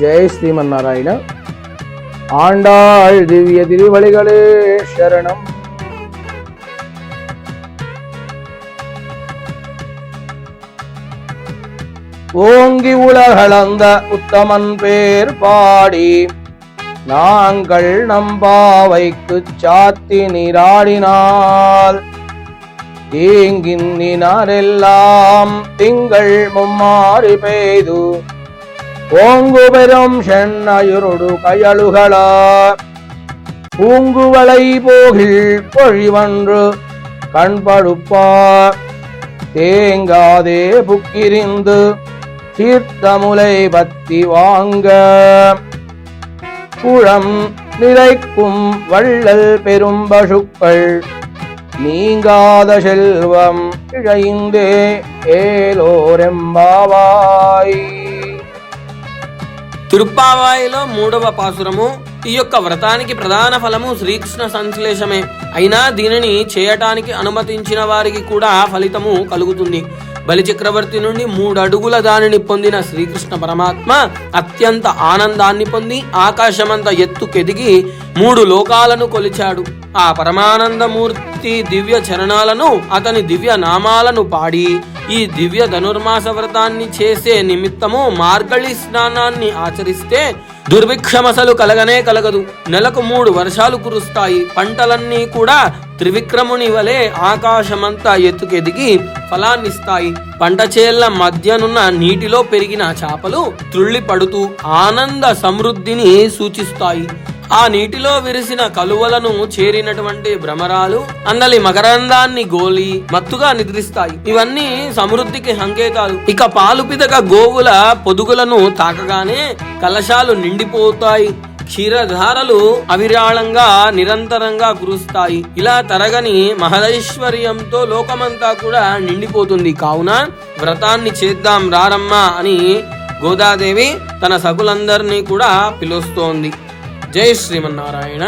ஜெய் ஸ்ரீமன் ஸ்ரீமன்னாராயண. ஆண்டாள் திவ்ய திருவழிகளே சரணம். ஓங்கி உலகளந்த உத்தமன் பேர் பாடி நாங்கள் நம்பாவைக்கு சாத்தி நீராடினால். தீங்கின் நினாரெல்லாம் திங்கள் மும்மாறி பெய்து ஓங்குபெரும் சென்னயுருடு கையழுகளா பூங்குவளை போகில் பொழிவன்று கண்படுப்பா? தேங்காதே புக்கிரிந்து சீர்த்தமுலை பத்தி வாங்க. குளம் நிறைக்கும் வள்ளல் பெரும் பசுக்கள் நீங்காத செல்வம் இழைந்தே ஏலோரெம்பாவா? తిరుప్పావాయిలో మూడవ పాసురము. ఈ యొక్క వ్రతానికి ప్రధాన ఫలము శ్రీకృష్ణ సంశ్లేషమే. అయినా దీనిని చేయటానికి అనుమతించిన వారికి కూడా ఫలితము కలుగుతుంది. బలిచక్రవర్తి నుండి మూడు అడుగుల దానిని పొందిన శ్రీకృష్ణ పరమాత్మ అత్యంత ఆనందాన్ని పొంది ఆకాశమంత ఎత్తుకెదిగి మూడు లోకాలను కొలిచాడు. ఆ పరమానందమూర్తి దివ్య చరణాలను అతని దివ్య నామాలను పాడి ఈ దివ్య ధనుర్మాస వ్రతాన్ని చేసే నిమిత్తము మార్గళి స్నానాన్ని ఆచరిస్తే దుర్భిక్షమసలు కలగనే కలగదు. నెలకు మూడు వర్షాలు కురుస్తాయి. పంటలన్నీ కూడా త్రివిక్రముని వలె ఆకాశమంతా ఎత్తుకెదిగి ఫలాన్నిస్తాయి. పంట చేళ్ళ మధ్యనున్న నీటిలో పెరిగిన చేపలు త్రుళ్ళి పడుతూ ఆనంద సమృద్ధిని సూచిస్తాయి. ఆ నీటిలో విరిసిన కలువలను చేరినటువంటి భ్రమరాలు అందలి మకరందాన్ని గోలి మత్తుగా నిద్రిస్తాయి. ఇవన్నీ సమృద్ధికి సంకేతాలు ఇక పాలు పితక గోవుల పొదుగులను తాకగానే కలశాలు నిండిపోతాయి. క్షీరధారలు అవిరాళంగా నిరంతరంగా కురుస్తాయి. ఇలా తరగని మహదైశ్వర్యంతో లోకమంతా కూడా నిండిపోతుంది. కావున వ్రతాన్ని చేద్దాం రారమ్మా అని గోదాదేవి తన సకులందరినీ కూడా పిలుస్తోంది. జై శ్రీమన్నారాయణ.